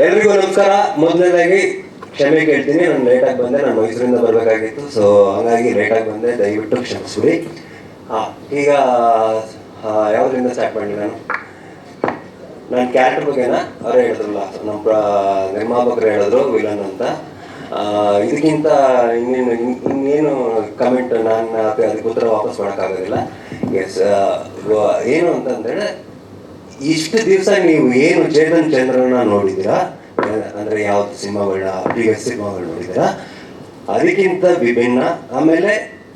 ಎಲ್ರಿಗೂ ನಮಸ್ಕಾರ. ಮೊದಲನೇದಾಗಿ ಕ್ಷಮೆ ಕೇಳ್ತೀನಿ. ನಾನು ಲೇಟಾಗಿ ಬಂದೆ. ನಾನು ಮೈಸೂರಿಂದ ಬರಬೇಕಾಗಿತ್ತು. ಸೊ ಹಾಗಾಗಿ ಲೇಟಾಗಿ ಬಂದೆ. ದಯವಿಟ್ಟು ಕ್ಷಮಿಸ್ಬಿಡಿ. ಈಗ ಯಾವುದರಿಂದ ಸ್ಟಾರ್ಟ್ ಮಾಡಿ ನಾನು? ನನ್ನ ಕ್ಯಾರೆಕ್ಟರ್ ಬಗ್ಗೆನ? ಅವರೇ ಹೇಳಿದ್ರಲ್ಲ. ನಮ್ಮ ನಿರ್ಮಾಪಕರು ಹೇಳಿದ್ರು, ವಿಲನ್ ಅಂತ. ಇದಕ್ಕಿಂತ ಇನ್ನೇನು, ಇನ್- ಇನ್ನೇನು ಕಮೆಂಟ್ ನಾನು, ಅದಕ್ಕೆ ಉತ್ತರ ವಾಪಸ್ ಮಾಡೋಕ್ಕಾಗೋದಿಲ್ಲ. ಎಸ್ ಏನು ಅಂತಂದರೆ ಇಷ್ಟು ದಿವಸ ನೀವು ಏನು ಚೇತನ್ ಚಂದ್ರನ ನೋಡಿದ್ದೀರಾ? ಅಂದ್ರೆ ಯಾವ್ದು ಸಿನಿಮಾಗಳನ್ನ ಪ್ರೀವಿಯಸ್ ಸಿನಿಮಾಗಳು ನೋಡಿದ್ದೀರಾ? ಅದಕ್ಕಿಂತ ವಿಭಿನ್ನ, ಆಮೇಲೆ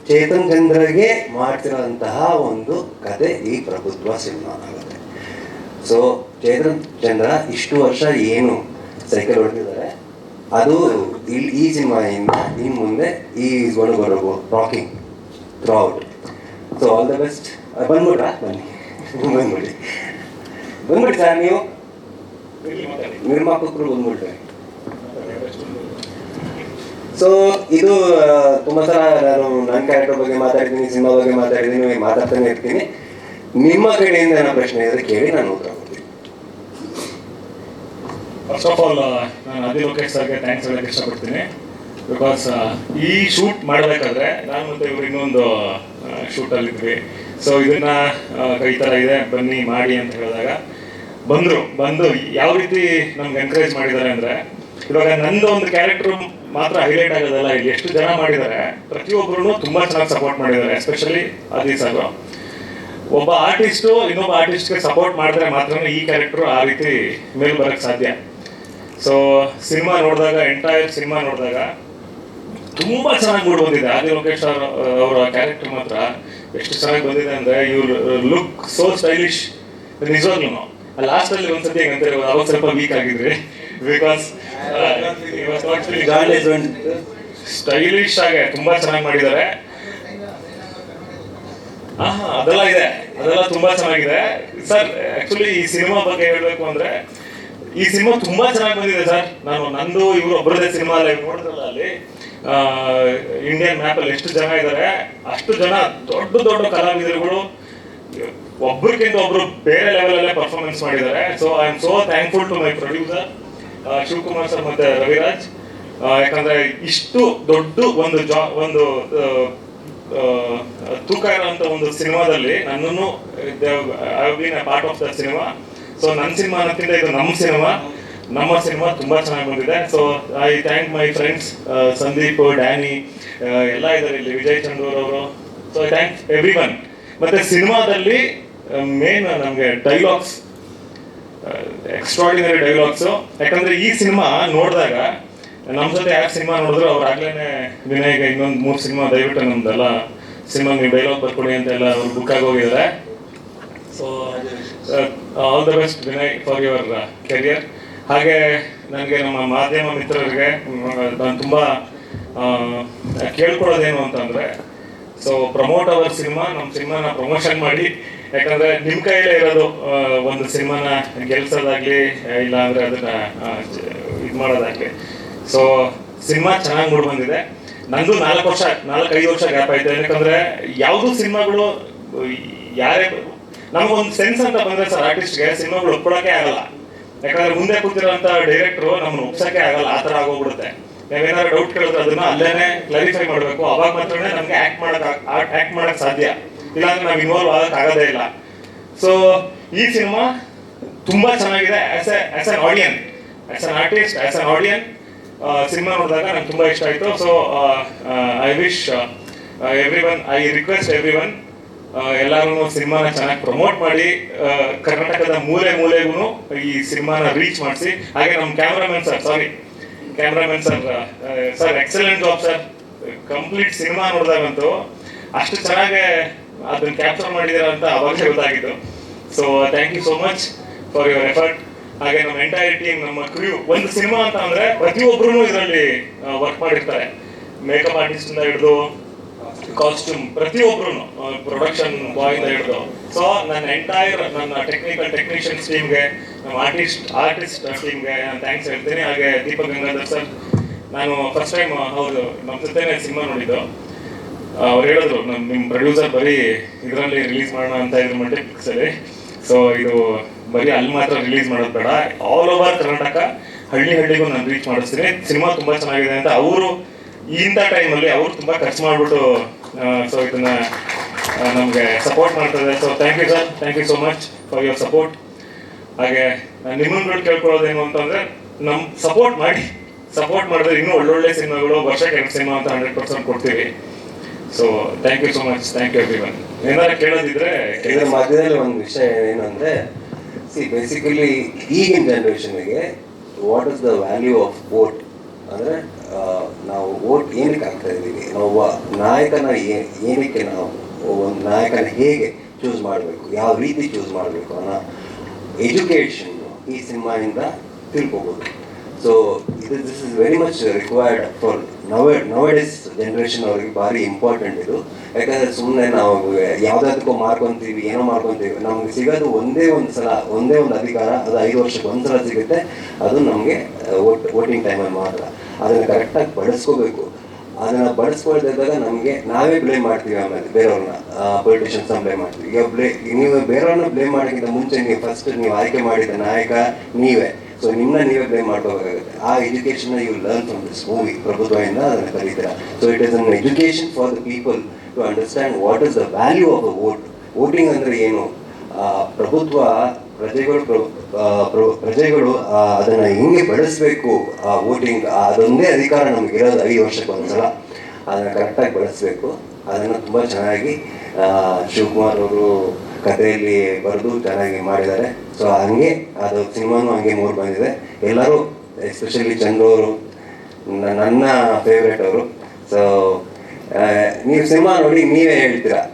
ಚೇತನ್ ಚಂದ್ರಗೆ ಮಾಡ್ತಿರೋಂತಹ ಒಂದು ಕತೆ ಈ ಪ್ರಭುತ್ವ ಸಿನಿಮಾ ಆಗುತ್ತೆ ಸೊ ಚೇತನ್ ಚಂದ್ರ ಇಷ್ಟು ವರ್ಷ ಏನು ಸೈಕಲ್ ಹೊಡೆದಿದ್ದಾರೆ? ಅದು ಇಲ್ಲಿ ಈ ಸಿನಿಮಾದಿಂದ ನಿಮ್ಮ ಮುಂದೆ ಈ ಗೊಣಗೊರಗು rocking throughout so all the best ಬಂದ್ಬಿಟ್ರಾ? ಬನ್ನಿ. ಬಂದ್ಬಿಡಿ. ಬಂದ್ಬಿಡಿ ಸರ್ ನೀವು ನಿರ್ಮಾಪಕರು ಬಂದ್ಬಿಟ್ರೆ ಸೊ ಇದು ತುಂಬಾ ಸಲ ನಾನು ನನ್ನ ಕ್ಯಾರೆಕ್ಟರ್ ಬಗ್ಗೆ ಮಾತಾಡ್ತೀನಿ ಸಿನಿಮಾ ಬಗ್ಗೆ ಮಾತಾಡಿದ್ದೀನಿ ಮಾತಾಡ್ತಾನೆ ಇರ್ತೀನಿ. ನಿಮ್ಮ ಕಡೆಯಿಂದ ಏನೋ ಪ್ರಶ್ನೆ ಇದ್ರೆ ಕೇಳಿ ನಾನು ಉತ್ತರ ಕೊಡ್ತೀನಿ. ಫಸ್ಟ್ ಆಫ್ ಆಲ್ ನಾನು ಅದೇ ಲೋಕೇಶ್ ಸರ್ಗೆ ಥ್ಯಾಂಕ್ಸ್ ಹೇಳಕ್ಕೆ ಇಷ್ಟಪಡ್ತೀನಿ. ಬಿಕಾಸ್ ಈ ಶೂಟ್ ಮಾಡಬೇಕಾದ್ರೆ ನಾನು ಮತ್ತೆ ಇವ್ರು ಇನ್ನೊಂದು ಶೂಟಲ್ಲಿ ಇದ್ವಿ ಸೊ ಇದನ್ನ ಈ ಥರ ಇದೆ. ಬನ್ನಿ, ಮಾಡಿ ಅಂತ ಹೇಳಿದಾಗ. ಬಂದರು, ಬಂದು ಯಾವ ರೀತಿ ನಮ್ಗೆ ಎನ್ಕರೇಜ್ ಮಾಡಿದ್ದಾರೆ ಅಂದರೆ, ಇವಾಗ ನಂದು ಒಂದು ಕ್ಯಾರೆಕ್ಟರ್ ಮಾತ್ರ ಹೈಲೈಟ್ ಆಗೋದಲ್ಲ ಎಷ್ಟು ಜನ ಮಾಡಿದ್ದಾರೆ ಪ್ರತಿಯೊಬ್ಬರು ತುಂಬ ಚೆನ್ನಾಗಿ ಸಪೋರ್ಟ್ ಮಾಡಿದ್ದಾರೆ ಎಸ್ಪೆಷಲಿ ಆದಿ ಸರ್ ಒಬ್ಬ ಆರ್ಟಿಸ್ಟ್ ಇನ್ನೊಬ್ಬ ಆರ್ಟಿಸ್ಟ್ಗೆ ಸಪೋರ್ಟ್ ಮಾಡಿದ್ರೆ ಮಾತ್ರ ಈ ಕ್ಯಾರೆಕ್ಟರ್ ಆ ರೀತಿ ಮೇಲ್ ಬರಕ್ಕೆ ಸಾಧ್ಯ. ಸೊ ಸಿನಿಮಾ ನೋಡಿದಾಗ ಎಂಟೈರ್ ಸಿನಿಮಾ ನೋಡಿದಾಗ, ತುಂಬಾ ಚೆನ್ನಾಗಿ ಮೂಡ್ ಬಂದಿದೆ. ಆದಿ ಲೋಕೇಶ್ ಅವರ ಕ್ಯಾರೆಕ್ಟರ್ ಮಾತ್ರ. ಎಷ್ಟು ಚೆನ್ನಾಗಿ ಬಂದಿದೆ ಅಂದ್ರೆ ಇವ್ರ ಲುಕ್ ಸೋ ಸ್ಟೈಲಿಶ್ ನಿಜವಾಗ್ಲೂ ಲಾಸ್ಟ್ ಅಲ್ಲಿ ಒಂದ್ಸತಿ ಹೆಂಗಂತಾರೆ ಅವಾಗ ಸ್ವಲ್ಪ ವೀಕ್ ಆಗಿದ್ರಿ. ಬಿಕಾಸ್ ಸ್ಟೈಲಿಶ್ ಆಗಿ ತುಂಬಾ ಚೆನ್ನಾಗಿ ಮಾಡಿದ್ದಾರೆ. ಅದೆಲ್ಲ ಇದೆ. ಅದೆಲ್ಲ ತುಂಬಾ ಚೆನ್ನಾಗಿದೆ. ಸರ್ ಆಕ್ಚುಲಿ ಈ ಸಿನಿಮಾ ಬಗ್ಗೆ ಹೇಳ್ಬೇಕು ಅಂದ್ರೆ, ಈ ಸಿನಿಮಾ ತುಂಬಾ ಚೆನ್ನಾಗಿ ಬಂದಿದೆ ಸರ್ ನಾನು, ನಂದು, ಇವ್ರು ಒಬ್ಬರದೇ ಸಿನಿಮಾ ಅಲ್ಲಿ ನೋಡಿದ್ರಲ್ಲ ಅಲ್ಲಿ. ಇಂಡಿಯನ್ ಮ್ಯಾಪ್ ಅಲ್ಲಿ ಎಷ್ಟು ಜನ ಇದ್ದಾರೆ ಅಷ್ಟು ಜನ ದೊಡ್ಡ ದೊಡ್ಡ ಕಲಾವಿದರುಗಳು, ಒಬ್ರಿಗಿಂತ ಒಬ್ರು ಬೇರೆ ಲೆವೆಲಲ್ಲೇ ಪರ್ಫಾರ್ಮೆನ್ಸ್ ಮಾಡಿದ್ದಾರೆ. So I am so thankful to my producer Shivakumar sir ಮತ್ತೆ ರವಿರಾಜ್. ಯಾಕಂದ್ರೆ ಇಷ್ಟು ದೊಡ್ಡ ಒಂದು ಜಾ, ಒಂದು ತೂಕ ಇರುವಂತ ಒಂದು ಸಿನಿಮಾದಲ್ಲಿ ನನ್ನನ್ನು I been part of the cinema so ನನ್ನ ಸಿನಿಮಾ ಅನ್ನೋಕ್ಕಿಂತ ಇದು ನಮ್ಮ ಸಿನಿಮಾ ನಮ್ಮ ಸಿನಿಮಾ ತುಂಬಾ ಚೆನ್ನಾಗಿ ಬಂದಿದೆ. So I thank my friends Sandeep Danny ಎಲ್ಲ ಇದ್ದಾರೆ ಇಲ್ಲಿ. ವಿಜಯ್ ಚಂದೂರ್ ಅವರು. So I thank everyone ಮತ್ತೆ ಸಿನಿಮಾದಲ್ಲಿ ಮೇನ್ ನಮಗೆ ಡೈಲಾಗ್ಸ್ ಎಕ್ಸ್ಟ್ರಾಡಿನರಿ ಡೈಲಾಗ್ಸ್ ಯಾಕಂದ್ರೆ ಈ ಸಿನಿಮಾ ನೋಡಿದಾಗ ನಮ್ಮ ಜೊತೆ ಯಾರು ಸಿನಿಮಾ ನೋಡಿದ್ರು ಅವ್ರು ಆಗ್ಲೇ ವಿನಯ್ ಇನ್ನೊಂದು ಮೂರು ಸಿನಿಮಾ ದಯವಿಟ್ಟು ನಮ್ದೆಲ್ಲ ಸಿನಿಮಾ ನೀವು ಡೈಲಾಗ್ ಬರ್ಕೊಡಿ ಅಂತ ಎಲ್ಲ ಅವ್ರು ಬುಕ್ ಆಗಿ ಹೋಗಿದ್ದಾರೆ. So all the best Vinay for your career ಹಾಗೆ ನನಗೆ ನಮ್ಮ ಮಾಧ್ಯಮ ಮಿತ್ರರಿಗೆ ನಾನು ತುಂಬ ಕೇಳ್ಕೊಳ್ಳೋದೇನು ಅಂತಂದರೆ, ಸೊ ಪ್ರಮೋಟ್ ಅವರ್ ಸಿನಿಮಾ ನಮ್ಮ ಸಿನಿಮಾನ ಪ್ರಮೋಷನ್ ಮಾಡಿ. ಯಾಕಂದ್ರೆ ನಿಮ್ಮ ಕೈಯಲ್ಲೇ ಇರೋದು ಒಂದು ಸಿನಿಮಾನ ಗೆಲ್ಸೋದಾಗ್ಲಿ, ಇಲ್ಲ ಅಂದ್ರೆ ಅದನ್ನ ಇದು ಮಾಡೋದಾಗ್ಲಿ. ಸೊ ಸಿನಿಮಾ ಚೆನ್ನಾಗಿ ಮೂಡ್ ಬಂದಿದೆ. ನಂದು ನಾಲ್ಕು ವರ್ಷ, ನಾಲ್ಕೈದು ವರ್ಷ ಗ್ಯಾಪ್ ಆಯ್ತು. ಯಾಕಂದ್ರೆ ಯಾವುದು ಸಿನಿಮಾಗಳು, ಯಾರೇ, ನಮಗೊಂದು ಸೆನ್ಸ್ ಅಂತ ಬಂದ್ರೆ ಸರ್ ಆರ್ಟಿಸ್ಟ್ಗೆ ಸಿನಿಮಾಗಳು ಒಪ್ಕೊಳಕ್ಕೆ ಆಗಲ್ಲ. ಯಾಕಂದ್ರೆ ಮುಂದೆ ಕೂತಿರೋಂಥ ಡೈರೆಕ್ಟ್ರು ನಮ್ಮನ್ನು ಒಪ್ಸಕ್ಕೆ ಆಗಲ್ಲ, ಆ ಥರ ಆಗೋಗ್ಬಿಡುತ್ತೆ. ನಾವೇನಾದ್ರು ಡೌಟ್ ಕೇಳಿದ್ರೆ ಅದನ್ನ ಅಲ್ಲೇನೆ ಕ್ಲಾರಿಫೈ ಮಾಡಬೇಕು. ಅವಾಗ ಮಾತ್ರನೇ ನಮ್ಗೆ ಆಕ್ಟ್ ಮಾಡಕ್ ಆಕ್ಟ್ ಮಾಡಕ್ ಸಾಧ್ಯ. ಇಲ್ಲಾಂದ್ರೆ ನಾವು ಇನ್ವಾಲ್ವ್ ಆಗಕ್ ಆಗೋದೇ ಇಲ್ಲ. ಸೊ ಈ ಸಿನಿಮಾ ತುಂಬಾ ಚೆನ್ನಾಗಿದೆ as as an audience as an artist as an audience cinema ನೋಡಿದಾಗ ನಂಗೆ ತುಂಬಾ ಇಷ್ಟ ಆಯ್ತು. So I wish everyone I request everyone ಎಲ್ಲರೂ ಸಿನಿಮಾನ ಚೆನ್ನಾಗಿ ಪ್ರಮೋಟ್ ಮಾಡಿ ಕರ್ನಾಟಕದ ಮೂಲೆ ಮೂಲೆಗೂ ಈ ಸಿನಿಮಾನ ರೀಚ್ ಮಾಡಿಸಿ. ಹಾಗೆ ನಮ್ಮ cameraman sir sorry cameraman sir sir excellent job sir complete cinema ನೋಡಿದಾಗಂತೂ ಅಷ್ಟು ಚೆನ್ನಾಗಿ ಅದನ್ನ ಕ್ಯಾಪ್ಚರ್ ಮಾಡಿದಾರೆ ಅಂತ ಅವಾಗಲೇ ಗೊತ್ತಾಗಿತ್ತು so thank you so much for your effort ಹಾಗೆ ನಮ್ಮ ಎಂಟೈರ್ ಟೀಮ್ ನಮ್ಮ ಕ್ರ್ಯೂ ಒಂದು ಸಿನಿಮಾ ಅಂತ ಅಂದ್ರೆ ಪ್ರತಿಯೊಬ್ಬರು ಇದರಲ್ಲಿ ವರ್ಕ್ ಮಾಡಿರ್ತಾರೆ. ಮೇಕಪ್ ಆರ್ಟಿಸ್ಟ್ ಇಂದ ಹಿಡಿದು ಕಾಸ್ಟ್ಯೂಮ್ ಪ್ರತಿಯೊಬ್ರು ಪ್ರೊಡಕ್ಷನ್ ಬಾಯ್ ಇಂದ ಹಿಡಿದು. ಸೊ ನನ್ನ ಎಂಟೈರ್ ನನ್ನ ಟೆಕ್ನಿಕಲ್ ಟೆಕ್ನಿಷಿಯನ್ಸ್ ಟೀಮ್ಗೆ ನಮ್ಮ ಆರ್ಟಿಸ್ಟ್ ಆರ್ಟಿಸ್ಟ್ ಟೀಮ್ಗೆ ನಾನು ಥ್ಯಾಂಕ್ಸ್ ಹೇಳ್ತೀನಿ. ಹಾಗೆ ದೀಪಕ್ ಗಂಗಾಧರ್ ಸರ್ ನಾನು ಫಸ್ಟ್ ಟೈಮ್ ಹೌದು ನಮ್ಮ ಜೊತೆನೇ ಸಿನಿಮಾ ನೋಡಿದ್ದು. ಅವ್ರು ಹೇಳಿದ್ರು ನಮ್ಮ ನಿಮ್ಮ ಪ್ರೊಡ್ಯೂಸರ್ ಬರೀ ಇದರಲ್ಲಿ ರಿಲೀಸ್ ಮಾಡೋಣ ಅಂತ ಇದ್ರು ಮಲ್ಟಿಪ್ಲೆಕ್ಸ್ ಅಲ್ಲಿ. ಸೊ ಇದು ಬರೀ ಅಲ್ಲಿ ಮಾತ್ರ ರಿಲೀಸ್ ಮಾಡೋದು ಬೇಡ. ಆಲ್ ಓವರ್ ಕರ್ನಾಟಕ, ಹಳ್ಳಿ ಹಳ್ಳಿಗೂ ನಾನು ರೀಚ್ ಮಾಡಿಸ್ತೀನಿ. ಸಿನಿಮಾ ತುಂಬ ಚೆನ್ನಾಗಿದೆ ಅಂತ ಅವರು, ಇಂಥ ಟೈಮಲ್ಲಿ ಅವರು ತುಂಬ ಖರ್ಚು ಮಾಡಿಬಿಟ್ಟು ಸೊ ಇದನ್ನ ನಮಗೆ ಸಪೋರ್ಟ್ ಮಾಡ್ತಾರೆ so thank you sir thank you so much for your support ಹಾಗೆ ನಿಮ್ಮನ್ನ ಕೇಳ್ಕೊಳ್ಳೋದೇನು ಅಂತಂದ್ರೆ, ನಮ್ ಸಪೋರ್ಟ್ ಮಾಡಿ ಸಪೋರ್ಟ್ ಮಾಡಿದ್ರೆ ಇನ್ನೂ ಒಳ್ಳೊಳ್ಳೆ ಸಿನಿಮಾಗಳು, ವರ್ಷಕ್ಕೆ ಎರಡು ಸಿನಿಮಾ ಅಂತ ಹಂಡ್ರೆಡ್ ಪರ್ಸೆಂಟ್ ಕೊಡ್ತೀವಿ. So thank you so much thank you everyone ಏನಾರ ಕೇಳೋದಿದ್ರೆ ಇದರ ಮಧ್ಯದಲ್ಲಿ ಒಂದು ವಿಷಯ ಏನು ಸಿ ಬೇಸಿಕಲಿ ಈಗಿನ ಜನರೇಷನ್ಗೆ what is the value of vote ಅಂದರೆ ನಾವು ಓಟ್ ಏನಕ್ಕೆ ಆಗ್ತಾ ಇದ್ದೀವಿ ಒಬ್ಬ ನಾಯಕನ ಏನಕ್ಕೆ ನಾವು ಒಂದು ನಾಯಕನ ಹೇಗೆ ಚೂಸ್ ಮಾಡಬೇಕು, ಯಾವ ರೀತಿ ಚೂಸ್ ಮಾಡಬೇಕು ಅನ್ನೋ ಎಜುಕೇಷನ್ ಈ ಸಿನಿಮಾಯಿಂದ ತಿಳ್ಕೊಬೋದು. ಸೊ ಇದು this is very much required for ನವ ನವಡೇಸ್ ಜನ್ರೇಷನ್ ಅವ್ರಿಗೆ ಭಾರಿ ಇಂಪಾರ್ಟೆಂಟ್ ಇದು. ಯಾಕಂದ್ರೆ ಸುಮ್ಮನೆ ನಾವು ಯಾವುದಾದಕ್ಕೂ ಮಾರ್ಕೊಂತೀವಿ, ಏನೋ ಮಾರ್ಕೊಂತೀವಿ, ನಮ್ಗೆ ಸಿಗೋದು ಒಂದೇ ಒಂದು ಸಲ, ಒಂದೇ ಒಂದು ಅಧಿಕಾರ, ಅದು ಐದು ವರ್ಷಕ್ಕೆ ಒಂದು ಸಲ ಸಿಗುತ್ತೆ, ಅದು ನಮಗೆ ವೋಟ್, ವೋಟಿಂಗ್ ಟೈಮಲ್ಲಿ ಮಾತ್ರ. ಅದನ್ನು ಕರೆಕ್ಟಾಗಿ ಬಳಸ್ಕೋಬೇಕು. ಅದನ್ನ ಬಳಸ್ಕೊಳ್ತಿದ್ದಾಗ ನಮಗೆ ನಾವೇ ಬ್ಲೇಮ್ ಮಾಡ್ತೀವಿ ಆಮೇಲೆ ಬೇರೆಯವ್ರನ್ನ. ಪೊಲಿಟಿಷಿಯನ್ಸ್ ಬ್ಲೇಮ್ ಮಾಡ್ತೀವಿ. ಈಗ ಬ್ಲೇ ನೀವು ಬೇರೆಯವ್ರನ್ನ ಬ್ಲೇಮ್ ಮಾಡೋಕ್ಕಿಂತ ಮುಂಚೆ ನೀವು ಫಸ್ಟ್ ನೀವು ಆಯ್ಕೆ ಮಾಡಿದ ನಾಯಕ ನೀವೇ. ಸೊ ನಿಮ್ಮನ್ನ ನೀವೇ ಬ್ಲೇಮ್ ಮಾಡ್ಕೋಬೇಕಾಗುತ್ತೆ. ಆ education you learn from this movie ಪ್ರಭುತ್ವದಿಂದ ಅದನ್ನು ಕಲಿತೀರಾ so it is an education for the people to understand what is the value of a vote voting ಅಂದರೆ ಏನು? ಪ್ರಭುತ್ವ ಪ್ರಜೆಗಳು ಪ್ರ- ಪ್ರ- ಪ್ರಜೆಗಳು ಅದನ್ನು ಹೆಂಗೆ ಬಳಸಬೇಕು, ಆ ವೋಟಿಂಗ್ ಅದೊಂದೇ ಅಧಿಕಾರ ನಮ್ಗೆ ಇರೋದು ಐದು ವರ್ಷಕ್ಕೆ ಒಂದ್ಸಲ. ಅದನ್ನು ಕರೆಕ್ಟಾಗಿ ಬಳಸಬೇಕು. ಅದನ್ನು ತುಂಬ ಚೆನ್ನಾಗಿ ಶಿವಕುಮಾರ್ ಅವರು ಕಥೆಯಲ್ಲಿ ಬರೆದು ಚೆನ್ನಾಗಿ ಮಾಡಿದ್ದಾರೆ. ಸೊ ಹಂಗೆ, ಅದು ಸಿನಿಮಾನು ಹಂಗೆ ಮೂರು ಬಂದಿದೆ. ಎಲ್ಲರೂ ಎಸ್ಪೆಷಲಿ ಚಂದ್ರು ಅವರು ನನ್ನ ಫೇವ್ರೇಟ್ ಅವರು. ಸೊ ನೀವು ಸಿನಿಮಾ ನೋಡಿ ನೀವೇ ಹೇಳ್ತೀರಾ?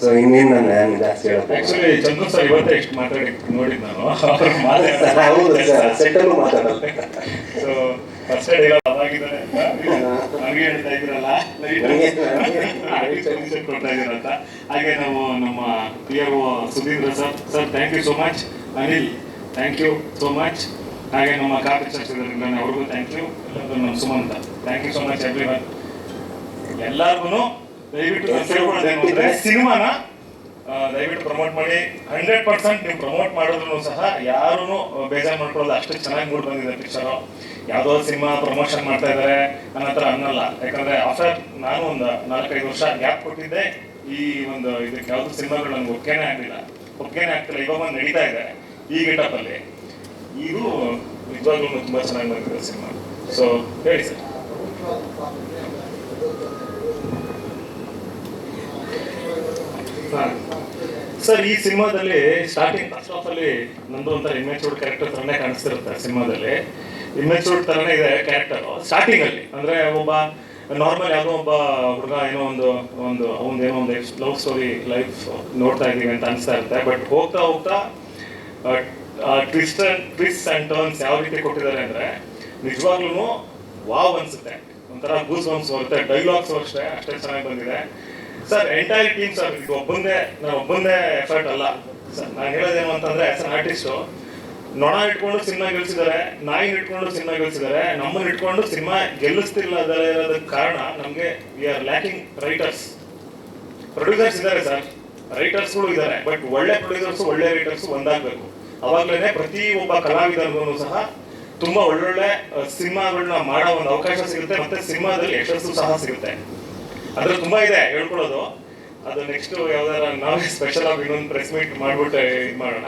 ಸೊ ಇನ್ನೇನು ನಾನು ಜಾಸ್ತಿ ಆಕ್ಚುಲಿ ಚಂದ್ರು ಸರ್ ಇವತ್ತೇ ಎಷ್ಟು ಮಾತಾಡಿ ನೋಡಿದ್ ನಾನು. ಹೌದು ಸರ್ ಸೆಟ್ಟಲ್ಲೂ ಮಾತಾಡೋದು. ಸೊ ಫಸ್ಟ್ ನನಗೆ ಹೇಳ್ತಾ ಇದ್ರಲ್ಲ ನನಗೆ- permission ಕೊಡ್ತಾ ಇದ್ದೀರಂತ ಹಾಗೆ ನಾವು ನಮ್ಮ P R Sudhindra sir. Sir thank you so much Anil thank you so much ಹಾಗೆ ನಮ್ಮ ಚರ್ಚಿದ್ರಿಂದ ಅವ್ರಿಗೂ ಥ್ಯಾಂಕ್ ಯು ನಮ್ಮ Sumanth thank you so much everyone ಎಲ್ಲಾರ್ಗು ದಯವಿಟ್ಟು ಕೇಳ್ಕೊಳ್ಳೋದೇನು ಅಂದ್ರೆ ಸಿನಿಮಾನ ದಯವಿಟ್ಟು ಪ್ರಮೋಟ್ ಮಾಡಿ. ಹಂಡ್ರೆಡ್ ಪರ್ಸೆಂಟ್ ನೀವು ಪ್ರಮೋಟ್ ಮಾಡಿದ್ರು ಸಹ ಯಾರೂ ಬೇಜಾರು ಮಾಡ್ಕೊಳ್ಳೋದು ಅಷ್ಟು ಚೆನ್ನಾಗಿ ಮೂಡ್ ಬಂದಿದೆ ಪಿಕ್ಚರು ಯಾವುದೋ ಸಿನಿಮಾ ಪ್ರಮೋಷನ್ ಮಾಡ್ತಾ ಇದ್ದಾರೆ ನನ್ನ ಹತ್ರ ಅನ್ನಲ್ಲ. ಯಾಕಂದ್ರೆ ಆಫ್ಟರ್ ನಾನು ಒಂದು ನಾಲ್ಕೈದು ವರ್ಷ ಗ್ಯಾಪ್ ಕೊಟ್ಟಿದ್ದೆ. ಈ ಒಂದು ಇದಕ್ಕೆ ಯಾವುದು ಸಿನಿಮಾಗಳು ನನಗೆ ಒಪ್ಪಿಗೆನೇ ಆಗಲಿಲ್ಲ. ಒಪ್ಪಿಗೆನೇ ಆಗ್ತಿಲ್ಲ. ಇವಾಗ ಒಂದು ನಡೀತಾ ಇದೆ ಈ ಗೆಟಪ್ ಅಲ್ಲಿ. ಇದು ನಿಜವಾಗ್ಲೂ ತುಂಬಾ ಚೆನ್ನಾಗಿ ಬಂದಿದೆ ಸಿನಿಮಾ. ಸೊ ಹೇಳಿ ಸರ್. ಸರ್, ಈ ಸಿನಿಮಾದಲ್ಲಿ ಸ್ಟಾರ್ಟಿಂಗ್ ಫಸ್ಟ್ ಆಫ್ ಅಲ್ಲಿ ನಂದು ಅಂತ ಇಮ್ಮೆಚೂರ್ಡ್ ಕ್ಯಾರೆಕ್ಟರ್ ತರನೇ ಕಾಣಿಸ್ತಿರುತ್ತೆ ಸಿನಿಮಾದಲ್ಲಿ. ಇಮ್ಮೆಚೂರ್ಡ್ ತರನೇ ಇದೆ ಕ್ಯಾರೆಕ್ಟರ್ ಸ್ಟಾರ್ಟಿಂಗ್ ಅಲ್ಲಿ, ಅಂದ್ರೆ ಒಬ್ಬ ನಾರ್ಮಲ್ ಯಾವುದೋ ಒಬ್ಬ ಹುಡುಗ ಏನೋ ಒಂದು ಒಂದು, ಅವನ್ ಏನೋ ಒಂದು ಲವ್ ಸ್ಟೋರಿ ಲೈಫ್ ನೋಡ್ತಾ ಇದ್ದೀವಿ ಅಂತ ಅನಿಸ್ತಾ ಇರುತ್ತೆ. ಬಟ್ ಹೋಗ್ತಾ ಹೋಗ್ತಾ ಟ್ವಿಸ್ಟ್ ಟ್ವಿಸ್ಟ್ ಅಂಡ್ ಟರ್ನ್ಸ್ ಯಾವ ರೀತಿ ಕೊಟ್ಟಿದ್ದಾರೆ ಅಂದ್ರೆ ನಿಜವಾಗ್ಲೂ ವಾವ್ ಅನ್ಸುತ್ತೆ. ಒಂಥರ ಗೂಸ್ ಬಂಪ್ಸ್ ಬರುತ್ತೆ ಡೈಲಾಗ್ಸ್ ಅಷ್ಟೇ ಅಷ್ಟೇ ಚೆನ್ನಾಗಿ ಬಂದಿದೆ. ಸರ್ ಎಂಟೈರ್ ಟೀಮ್ ಸರ್ ಇದು ಒಬ್ಬಂದೇ ನಾನು ಒಬ್ಬಂದೇ ಎಫರ್ಟ್ ಅಲ್ಲ. ಸರ್ ನಾನು ಹೇಳೋದೇನು ಅಂತಂದ್ರೆ ಆಸ್ ಅನ್ ಆರ್ಟಿಸ್ಟು ನೊಣ ಇಟ್ಕೊಂಡು ಸಿನಿಮಾ ಗೆಲ್ಸಿದ್ದಾರೆ, ನಾಯಿ ಇಟ್ಕೊಂಡು ಸಿನಿಮಾ ಗೆಲ್ಸಿದ್ದಾರೆ, ನಮ್ಮನ್ನ ಇಟ್ಕೊಂಡು ಸಿನಿಮಾ ಗೆಲ್ಲಿಸ್ತಿಲ್ಲ ಇರೋದಕ್ಕೆ ಕಾರಣ ನಮಗೆ we are lacking writers producers ಇದ್ದಾರೆ ಸರ್ ರೈಟರ್ಸ್ಗಳು ಇದ್ದಾರೆ ಬಟ್ ಒಳ್ಳೆ ಪ್ರೊಡ್ಯೂಸರ್ಸ್ ಒಳ್ಳೆ ರೈಟರ್ಸ್ ಒಂದಾಗಬೇಕು. ಅವಾಗಲೇ ಪ್ರತಿ ಒಬ್ಬ ಕಲಾವಿದರಿಗೂ ಸಹ ತುಂಬಾ ಒಳ್ಳೊಳ್ಳೆ ಸಿನಿಮಾಗಳನ್ನ ಮಾಡೋ ಒಂದು ಅವಕಾಶ ಸಿಗುತ್ತೆ, ಮತ್ತೆ ಸಿನಿಮಾದಲ್ಲಿ ಯಶಸ್ಸು ಸಹ ಸಿಗುತ್ತೆ. ಅದ್ರ ತುಂಬಾ ಇದೆ ಹೇಳ್ಕೊಳ್ಳೋದು ಅದು ನೆಕ್ಸ್ಟ್ ಯಾವ್ದಾರ ನಾವೇ ಸ್ಪೆಷಲ್ ಆಗಿ ಇನ್ನೊಂದು ಪ್ರೆಸ್ ಮೀಟ್ ಮಾಡ್ಬಿಟ್ಟು ಇದು ಮಾಡೋಣ.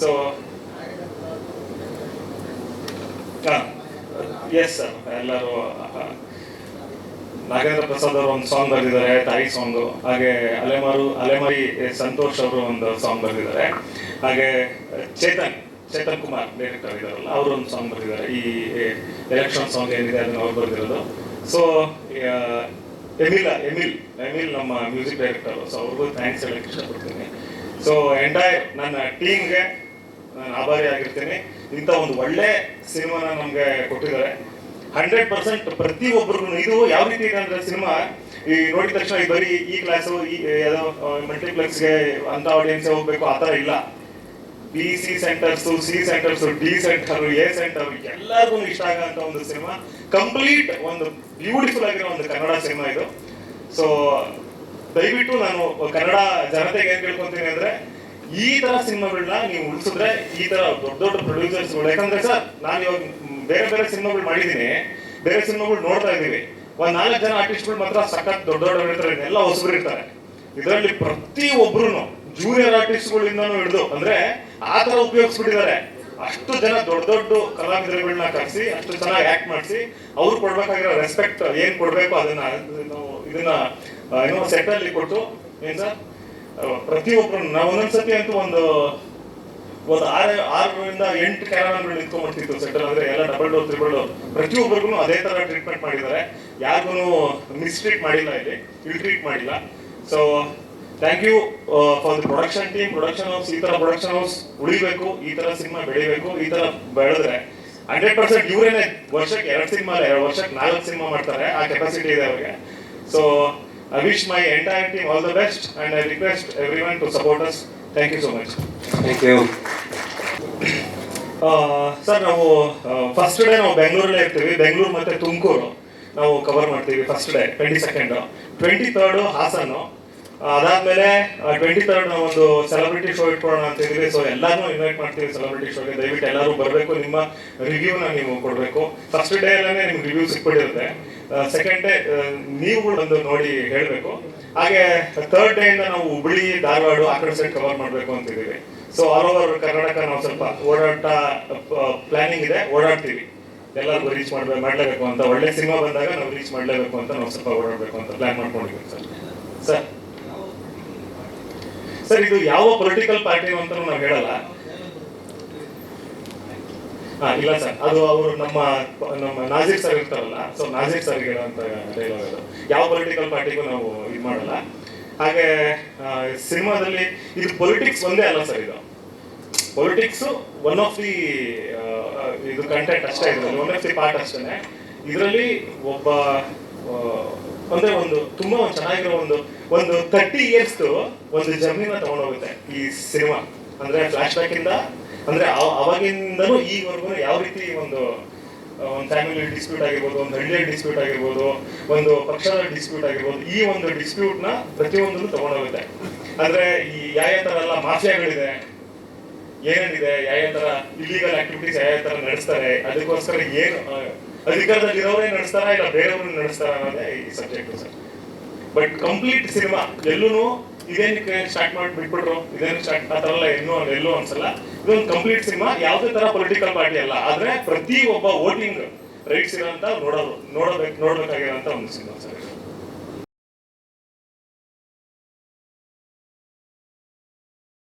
ಸೊ ಎಸ್ ಸರ್ ಎಲ್ಲರೂ ನಾಗೇಂದ್ರ ಪ್ರಸಾದ್ ಅವರು ಒಂದು ಸಾಂಗ್ ಬರೆದಿದ್ದಾರೆ, ತಾಯಿ ಸಾಂಗ್ ಹಾಗೆ ಅಲೆಮಾರು, ಅಲೆಮಾರಿ ಸಂತೋಷ್ ಅವರು ಒಂದು ಸಾಂಗ್ ಬರೆದಿದ್ದಾರೆ. ಹಾಗೆ ಚೇತನ್ ಚೇತನ್ ಕುಮಾರ್ ಡೈರೆಕ್ಟರ್ ಇದಾರಲ್ಲ ಅವರು ಒಂದು ಸಾಂಗ್ ಬರೆದಿದ್ದಾರೆ. ಈ ಎಲೆಕ್ಷನ್ ಸಾಂಗ್ ಏನಿದೆ ಅದನ್ನ ಅವ್ರು ಬರೆದಿರೋದು. ಸೊ ಎಮಿಲ್ ಎಮಿಲ್ ಎಮಿಲ್ ನಮ್ಮ ಮ್ಯೂಸಿಕ್ ಡೈರೆಕ್ಟರ್ ಸೊ ಅವ್ರಿಗೂ ಥ್ಯಾಂಕ್ಸ್ ಹೇಳಕ್ಕೆ ಇಷ್ಟಪಡ್ತೀನಿ. ಸೊ ಎಂಟೈರ್ ನನ್ನ ಟೀಮ್ಗೆ ನಾನು ಆಭಾರಿ ಆಗಿರ್ತೀನಿ. ಇಂಥ ಒಂದು ಒಳ್ಳೆ ಸಿನಿಮಾನ ನಮಗೆ ಕೊಟ್ಟಿದ್ದಾರೆ. ಹಂಡ್ರೆಡ್ ಪರ್ಸೆಂಟ್ ಪ್ರತಿ ಒಬ್ಬರು ಇದು ಯಾವ ರೀತಿ ಇದೆ ಅಂದ್ರೆ ಸಿನಿಮಾ, ಈ ನೋಡಿದ ತಕ್ಷಣ ಬರೀ ಈ ಕ್ಲಾಸು ಈ, ಯಾವುದೋ ಮಲ್ಟಿಪ್ಲೆಕ್ಸ್ಗೆ ಅಂತ ಆಡಿಯನ್ಸ್ ಹೋಗ್ಬೇಕು, ಆ ಥರ ಇಲ್ಲ. B C centers C centers D center A center ಎಲ್ಲರಿಗೂ ಇಷ್ಟ ಆಗಂತ ಒಂದು ಸಿನಿಮಾ ಕಂಪ್ಲೀಟ್ ಒಂದು ಬ್ಯೂಟಿಫುಲ್ ಆಗಿರೋ ಒಂದು ಕನ್ನಡ ಸಿನಿಮಾ ಇದು. ಸೊ ದಯವಿಟ್ಟು ನಾನು ಕನ್ನಡ ಜನತೆಗೆ ಏನ್ ಕೇಳ್ಕೊಂತೀನಿ ಅಂದ್ರೆ, ಈ ತರ ಸಿನಿಮಾಗಳನ್ನ ನೀವು ಉಳಿಸಿದ್ರೆ ಈ ತರ ದೊಡ್ಡ ದೊಡ್ಡ ಪ್ರೊಡ್ಯೂಸರ್ಸ್ಗಳು ಯಾಕಂದ್ರೆ ಸರ್, ನಾನು ಇವಾಗ ಬೇರೆ ಬೇರೆ ಸಿನಿಮಾಗಳು ಮಾಡಿದ್ದೀನಿ. ಬೇರೆ ಸಿನಿಮಾಗಳು ನೋಡ್ತಾ ಇದೀವಿ ಒಂದ್ ನಾಲ್ಕು ಜನ ಆರ್ಟಿಸ್ಟ್ಗಳು ಮಾತ್ರ ಸಖತ್ ದೊಡ್ಡ ದೊಡ್ಡ ಇರ್ತಾರೆ ಎಲ್ಲ ಹೊಸಬ್ರು ಇರ್ತಾರೆ. ಇದರಲ್ಲಿ ಪ್ರತಿ ಒಬ್ರು ಜೂನಿಯರ್ ಆರ್ಟಿಸ್ಟ್ಗಳಿಂದನೂ ಹಿಡಿದು, ಅಂದ್ರೆ ಆ ತರ ಉಪಯೋಗಿಸ್ಬಿಟ್ಟಿದ್ದಾರೆ. ಅಷ್ಟು ಜನ ದೊಡ್ಡ ದೊಡ್ಡ ಕಲಾವಿದರುಗಳನ್ನ ಕರೆಸಿ, ಅಷ್ಟು ಚೆನ್ನಾಗಿ ಆಕ್ಟ್ ಮಾಡಿಸಿ, ಅವ್ರು ಕೊಡ್ಬೇಕಾಗಿರೋ ರೆಸ್ಪೆಕ್ಟ್ ಏನ್ ಕೊಡ್ಬೇಕು ಅದನ್ನ, ಇದನ್ನ ಏನೋ ಸೆಟ್ ಅಲ್ಲಿ ಕೊಟ್ಟು, ಏನ್ ಸರ್? ಪ್ರತಿಯೊಬ್ಬರು ನಾವು ಒಂದೊಂದ್ಸತಿ ಅಂತೂ ಒಂದು ಒಂದು ಆರು, ಆರರಿಂದ ಎಂಟು ಕ್ಯಾರವಾನ್ಗಳು ನಿಂತ್ಕೊಂಡ್ಬಿಡ್ತಿತ್ತು ಸೆಟಲ್ ಅಂದ್ರೆ ಎಲ್ಲ ಡಬಲ್ ಡೋರ್ ತ್ರಿಬಲ್ ಡೋರ್ ಪ್ರತಿಯೊಬ್ಬರಿಗೂ ಅದೇ ತರ ಟ್ರೀಟ್ಮೆಂಟ್ ಮಾಡಿದ್ದಾರೆ. ಯಾರಿಗೂ ಮಿಸ್ಟ್ರೀಟ್ ಮಾಡಿಲ್ಲ ಇಲ್ಲಿ ಇಲ್ ಟ್ರೀಟ್ ಮಾಡಿಲ್ಲ. So thank you for the production team production house ಈ ತರ ಪ್ರೊಡಕ್ಷನ್ ಹೌಸ್ ಉಳಿಬೇಕು ಈ ತರ ಸಿನಿಮಾ ಬೆಳಿಬೇಕು ಈ ತರ ಬೆಳೆದ್ರೆ ಹಂಡ್ರೆಡ್ ಪರ್ಸೆಂಟ್ ಇವರೇನೆ ವರ್ಷಕ್ಕೆ ಎರಡು ಸಿನಿಮಾ ಎರಡು ವರ್ಷಕ್ಕೆ ನಾಲ್ಕು ಸಿನಿಮಾ ಮಾಡ್ತಾರೆ ಆ ಕೆಪಾಸಿಟಿ ಇದೆ ಅವ್ರಿಗೆ. So I wish my entire team all the best and I request everyone to support us thank you so much thank you sir ನಾವು ಫಸ್ಟ್ ಡೇ ನಾವು ಬೆಂಗಳೂರಲ್ಲೇ ಇರ್ತೀವಿ ಬೆಂಗಳೂರು ಮತ್ತೆ ತುಮಕೂರು. ನಾವು ಕವರ್ ಮಾಡ್ತೀವಿ first day twenty second twenty third ಹಾಸನ್ನು. ಆ, ಅದಾದ್ಮೇಲೆ twenty third ನಾವು ಒಂದು ಸೆಲೆಬ್ರಿಟಿ ಶೋ ಇಟ್ಕೊಳ್ಳೋಣ ಅಂತ ಇದ್ದೀವಿ ಸೊ ಎಲ್ಲಾನು ಇನ್ವೈಟ್ ಮಾಡ್ತೀವಿ ಸೆಲೆಬ್ರಿಟಿ ಶೋಗೆ ದಯವಿಟ್ಟು ಎಲ್ಲರೂ ಬರಬೇಕು, ನಿಮ್ಮ ರಿವ್ಯೂನ ನೀವು ಕೊಡಬೇಕು. ಫಸ್ಟ್ ಡೇ ಅಲ್ಲೇ ನಿಮ್ಗೆ ರಿವ್ಯೂ ಸಿಕ್ಬಿಟ್ಟಿರುತ್ತೆ. ಸೆಕೆಂಡ್ ಡೇ ನೀವು ಒಂದು ನೋಡಿ ಹೇಳಬೇಕು. ಹಾಗೆ ಥರ್ಡ್ ಡೇ ಇಂದ ನಾವು ಹುಬ್ಳಿ, ಧಾರವಾಡ ಆ ಕಡೆ ಸೈಡ್ ಕವರ್ ಮಾಡಬೇಕು ಅಂತಿದ್ದೀವಿ ಸೊ ಆಲ್ ಓವರ್ ಕರ್ನಾಟಕ ನಾವು ಸ್ವಲ್ಪ ಓಡಾಟ ಪ್ಲಾನಿಂಗ್ ಇದೆ. ಓಡಾಡ್ತೀವಿ. ಎಲ್ಲರಿಗೂ ರೀಚ್ ಮಾಡ್ಬೇಕು ಮಾಡಲೇಬೇಕು ಅಂತ. ಒಳ್ಳೆ ಸಿನಿಮಾ ಬಂದಾಗ ನಾವು ರೀಚ್ ಮಾಡಲೇಬೇಕು ಅಂತ ನಾವು ಸ್ವಲ್ಪ ಓಡಾಡಬೇಕು ಅಂತ ಪ್ಲಾನ್ ಮಾಡ್ಕೊಂಡಿದ್ದೀವಿ ಸರ್ ಸರ್ ಸರ್, ಇದು ಯಾವ ಪೊಲಿಟಿಕಲ್ ಪಾರ್ಟಿ ಅಂತ ನಾವು ಹೇಳಲ್ಲ. ಹಾ, ಇಲ್ಲ ಸರ್, ಅದು ಅವರು ನಮ್ಮ ನಮ್ಮ ನಾಜೀರ್ ಸರ್ ಇರ್ತಾರಲ್ಲ ಸೊ ನಾಜೀರ್ ಸರ್ ಅಂತ ಯಾವ ಪೊಲಿಟಿಕಲ್ ಪಾರ್ಟಿಗೂ ನಾವು ಇದು ಮಾಡಲ್ಲ. ಹಾಗೆ ಸಿನಿಮಾದಲ್ಲಿ ಇದು ಪೊಲಿಟಿಕ್ಸ್ ಒಂದೇ ಅಲ್ಲ ಸರ್ ಇದು. ಪೊಲಿಟಿಕ್ಸ್ ಒನ್ ಆಫ್ ದಿ ಇದು ಕಂಟೆಂಟ್ ಅಷ್ಟೇ ಇದೆ ಒನ್ ಆಫ್ ದಿ ಪಾರ್ಟ್ ಅಷ್ಟೇ ಇದರಲ್ಲಿ ಒಬ್ಬ ಅಂದ್ರೆ ಒಂದು ತುಂಬಾ ಚೆನ್ನಾಗಿರೋ ಒಂದು ಒಂದು ತರ್ಟಿ ಇಯರ್ಸ್ ಒಂದು ಜರ್ನಿನ ತಗೊಂಡೋಗುತ್ತೆ ಈ ಸಿನಿಮಾ ಅಂದ್ರೆ ಫ್ಲಾಶ್ ಬ್ಯಾಕ್ ಇಂದ, ಅಂದ್ರೆ ಅವ- ಅವಾಗಿಂದನೂ ಈವರೆಗೂ ಯಾವ ರೀತಿ ಒಂದು ಒಂದು ಫ್ಯಾಮಿಲಿ ಡಿಸ್ಪ್ಯೂಟ್ ಆಗಿರ್ಬೋದು, ಒಂದು ಹಳ್ಳಿಯ ಡಿಸ್ಪ್ಯೂಟ್ ಆಗಿರ್ಬೋದು, ಒಂದು ಪಕ್ಷದ ಡಿಸ್ಪ್ಯೂಟ್ ಆಗಿರ್ಬೋದು, ಈ ಒಂದು ಡಿಸ್ಪ್ಯೂಟ್ನ ಪ್ರತಿಯೊಂದನ್ನು ತಗೊಂಡೋಗುತ್ತೆ. ಅಂದ್ರೆ ಈ ಯಾವ ತರ ಎಲ್ಲ ಮಾಫಿಯಾಗಳಿದೆ, ಏನೇನಿದೆ, ಯಾವ ತರ ಇಲ್ಲಿಗಲ್ ಆಕ್ಟಿವಿಟೀಸ್ ಯಾವ ತರ ನಡೆಸ್ತಾರೆ, ಅದಕ್ಕೋಸ್ಕರ ಏನು ಅಧಿಕಾರದಲ್ಲಿ ಇರೋರೇ ನಡೆಸ್ತಾರ ಇಲ್ಲ ಬೇರೆಯವ್ರನ್ನ ನಡೆಸ್ತಾರ ಅನ್ನೋದೇ ಈ subject sir. But complete cinema ಎಲ್ಲೂ ಇದೇನಕ್ಕೆ ಸ್ಟಾರ್ಟ್ ಮಾಡಿ ಬಿಟ್ಬಿಟ್ರು, ಇದೇನು ಸ್ಟಾರ್ಟ್ ಆ ಥರ ಎಲ್ಲ ಇನ್ನೂ ಎಲ್ಲೂ ಅನ್ಸಲ್ಲ. ಇದೊಂದು ಕಂಪ್ಲೀಟ್ ಸಿನಿಮಾ ಯಾವುದೇ ತರ ಪೊಲಿಟಿಕಲ್ ಪಾರ್ಟಿ ಅಲ್ಲ. ಆದ್ರೆ ಪ್ರತಿ ಒಬ್ಬ ವೋಟಿಂಗ್ ರೈಟ್ಸ್ ಇರೋಂತ ನೋಡೋದು ನೋಡಬೇಕು ನೋಡ್ಬೇಕಾಗಿರೋ ಒಂದು ಸಿನಿಮಾ ಸರ್.